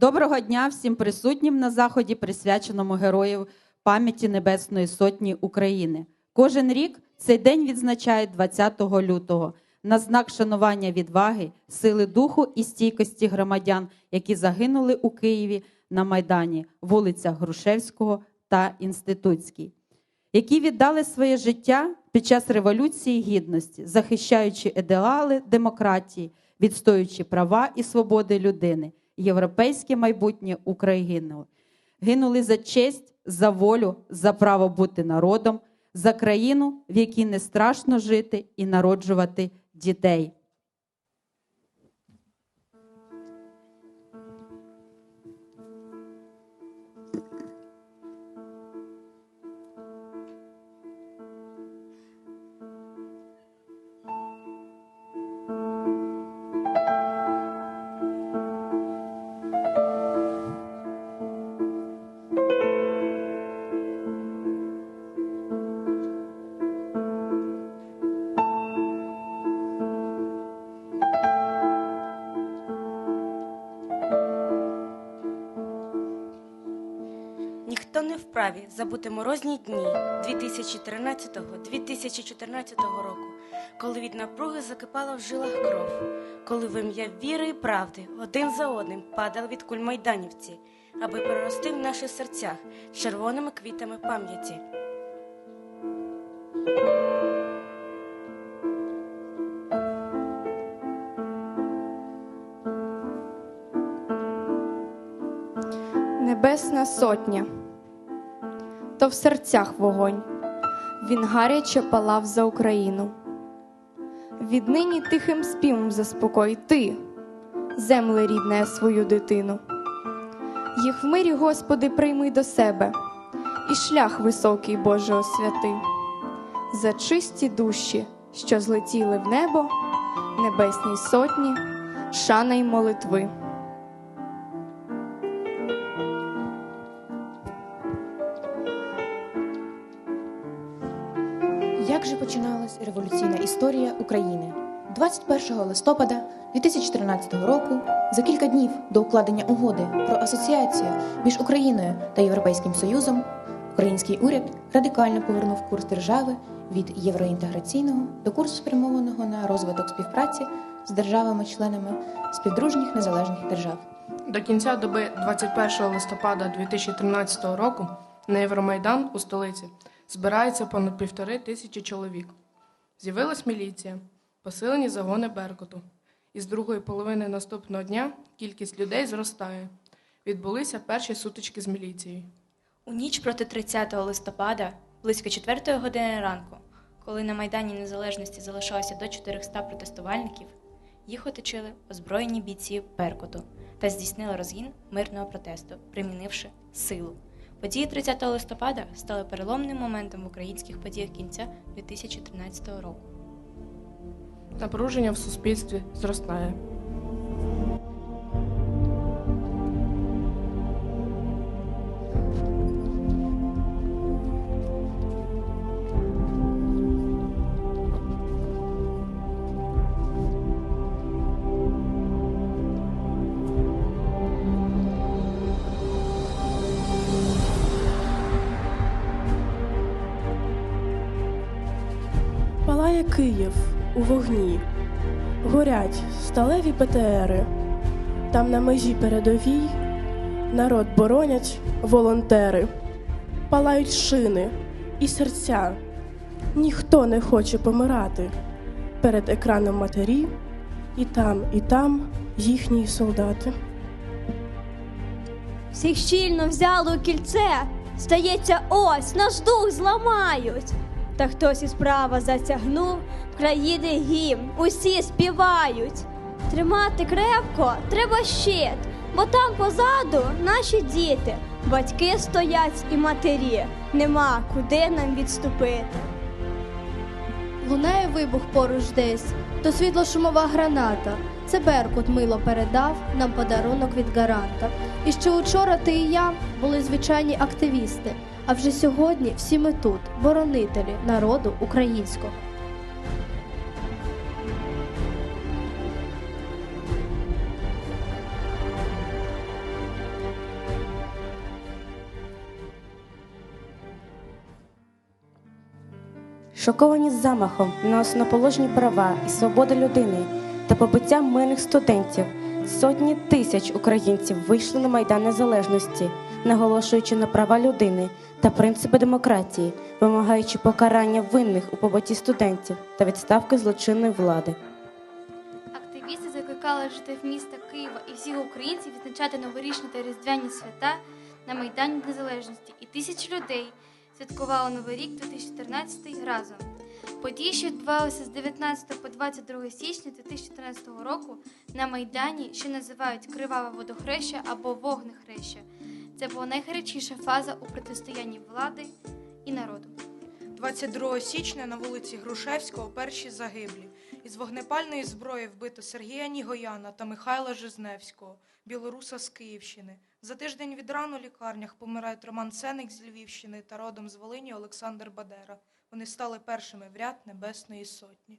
Доброго дня всім присутнім на заході, присвяченому героїв пам'яті Небесної Сотні України. Кожен рік цей день відзначають 20 лютого на знак шанування відваги, сили духу і стійкості громадян, які загинули у Києві на Майдані, вулицях Грушевського та Інститутській, які віддали своє життя під час Революції Гідності, захищаючи ідеали демократії, відстоюючи права і свободи людини, європейське майбутнє України. Гинули за честь, за волю, за право бути народом, за країну, в якій не страшно жити і народжувати дітей. Ніхто забути морозні дні 2013-2014 року, коли від напруги закипала в жилах кров, коли в ім'я віри і правди один за одним падали від куль майданівці, аби перерости в наших серцях червоними квітами пам'яті. Небесна сотня, то в серцях вогонь, він гаряче палав за Україну. Віднині тихим співом заспокой ти, земле рідне свою дитину. Їх в мирі, Господи, прийми до себе, і шлях високий Боже освяти, за чисті душі, що злетіли в небо, небесній сотні, шана й молитви. Починалась революційна історія України? 21 листопада 2014 року, за кілька днів до укладення угоди про асоціацію між Україною та Європейським Союзом, український уряд радикально повернув курс держави від євроінтеграційного до курсу спрямованого на розвиток співпраці з державами-членами співдружніх незалежних держав. До кінця доби 21 листопада 2013 року на Євромайдан у столиці збирається понад півтори тисячі чоловік. З'явилась міліція, посилені загони Беркуту. Із другої половини наступного дня кількість людей зростає. Відбулися перші сутички з міліцією. У ніч проти 30 листопада, близько 4 години ранку, коли на Майдані Незалежності залишалося до 400 протестувальників, їх оточили озброєні бійці Беркуту та здійснили розгін мирного протесту, примінивши силу. Події 30 листопада стали переломним моментом в українських подіях кінця 2013 року. Напруження в суспільстві зростає. Київ у вогні, горять сталеві ПТРи. Там на межі передовій народ боронять волонтери, палають шини і серця. Ніхто не хоче помирати перед екраном матері, і там, і там їхні солдати. Всіх щільно взяли у кільце, стається ось, наш дух зламають. Та хтось із права затягнув в країни гімн, усі співають. Тримати крепко треба щит, бо там позаду наші діти, батьки стоять і матері, нема куди нам відступити. Лунає вибух поруч десь, то світло-шумова граната. Це Беркут мило передав нам подарунок від гаранта. І ще учора ти і я були звичайні активісти. А вже сьогодні всі ми тут, боронителі народу українського. Шоковані замахом на основоположні права і свободи людини та побиття мирних студентів, сотні тисяч українців вийшли на майдан незалежності наголошуючи на права людини та принципи демократії, вимагаючи покарання винних у побитті студентів та відставки злочинної влади. Активісти закликали жителів міста Києва і всіх українців відзначати новорічні та різдвяні свята на Майдані Незалежності, і тисячі людей святкували Новий рік 2014 разом. Події, що відбувалися з 19 по 22 січня 2014 року на Майдані, що називають Криваве водохреща або Вогнехреща. Це була найгарячіша фаза у протистоянні влади і народу. 22 січня на вулиці Грушевського перші загиблі. Із вогнепальної зброї вбито Сергія Нігояна та Михайла Жизневського, білоруса з Київщини. За тиждень від рану в лікарнях помирають Роман Сеник з Львівщини та родом з Волині Олександр Бадера. Вони стали першими в ряд Небесної Сотні.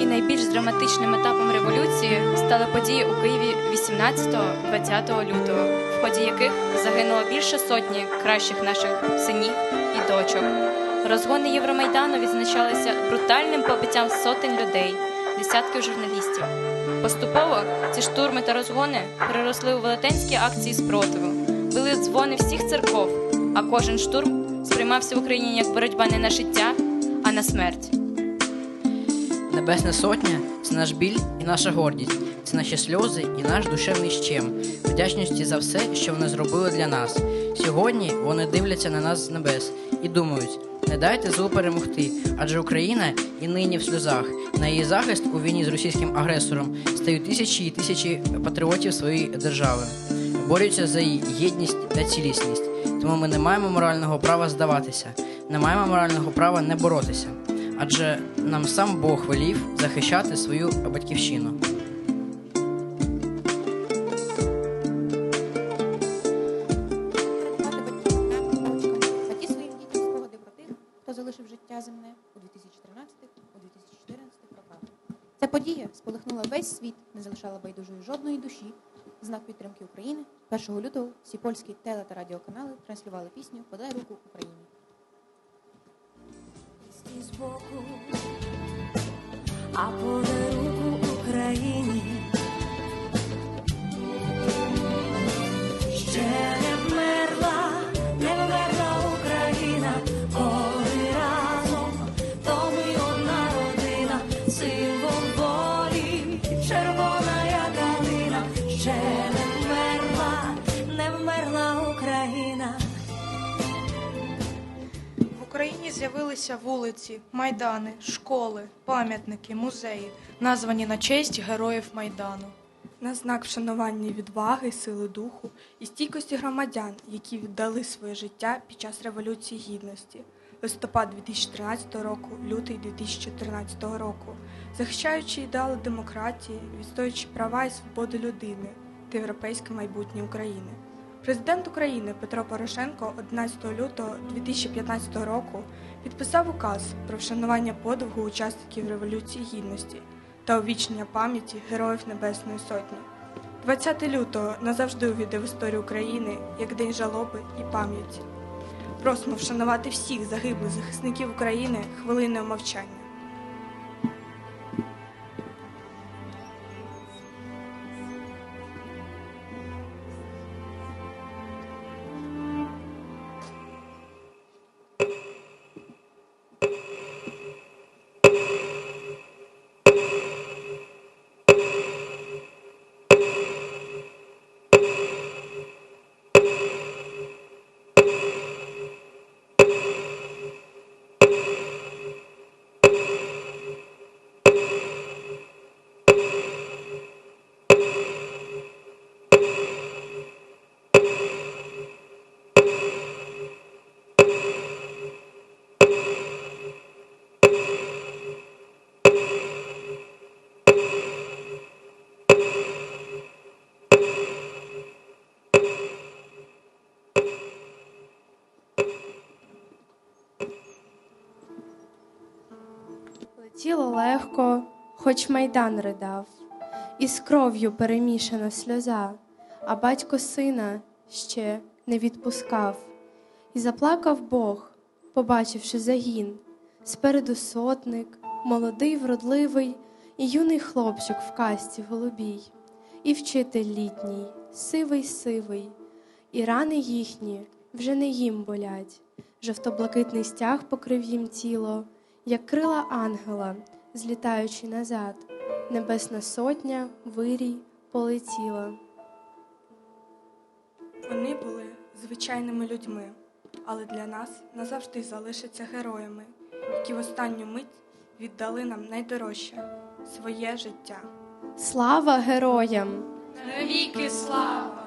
І найбільш драматичним етапом революції стали події у Києві 18-20 лютого, в ході яких загинуло більше сотні кращих наших синів і дочок. Розгони Євромайдану відзначалися брутальним побиттям сотень людей, десятків журналістів. Поступово ці штурми та розгони переросли у велетенські акції спротиву, били дзвони всіх церков, а кожен штурм сприймався в Україні як боротьба не на життя, а на смерть. Небесна сотня це наш біль і наша гордість, це наші сльози і наш душевний щем, вдячності за все, що вони зробили для нас. Сьогодні вони дивляться на нас з небес і думають: не дайте злу перемогти, адже Україна і нині в сльозах. На її захист у війні з російським агресором стають тисячі і тисячі патріотів своєї держави, борються за її єдність та цілісність. Тому ми не маємо морального права здаватися, не маємо морального права не боротися. Адже нам сам Бог велів захищати свою батьківщину. Ті своїм дітям спогади про тих, хто залишив життя земне у 2013 у 2014 роках. Ця подія сполихнула весь світ, не залишала байдужої жодної душі. Знак підтримки України 1 лютого всі польські теле та радіоканали транслювали пісню Подай руку Україні. Збоку, а подай руку Україні. З'явилися вулиці, майдани, школи, пам'ятники, музеї, названі на честь героїв Майдану. На знак вшанування відваги, сили духу і стійкості громадян, які віддали своє життя під час Революції Гідності, листопад 2013 року, лютий 2014 року, захищаючи ідеали демократії, відстоюючи права і свободи людини та європейське майбутнє України. Президент України Петро Порошенко 11 лютого 2015 року підписав указ про вшанування подвигу учасників Революції Гідності та увічнення пам'яті Героїв Небесної Сотні. 20 лютого назавжди увійде в історію України як День жалоби і пам'яті. Просимо вшанувати всіх загиблих захисників України хвилиною мовчання. Летіло легко, хоч майдан ридав, і з кров'ю перемішана сльоза, а батько сина ще не відпускав. І заплакав Бог, побачивши загін. Спереду сотник, молодий, вродливий, і юний хлопчик в касті голубій, і вчитель літній, сивий сивий, і рани їхні вже не їм болять. Жовто-блакитний стяг покрив їм тіло, як крила ангела, злітаючи назад, небесна сотня, вирій полетіла. Вони були звичайними людьми, але для нас назавжди залишаться героями, які в останню мить віддали нам найдорожче своє життя. Слава героям! Навіки слава!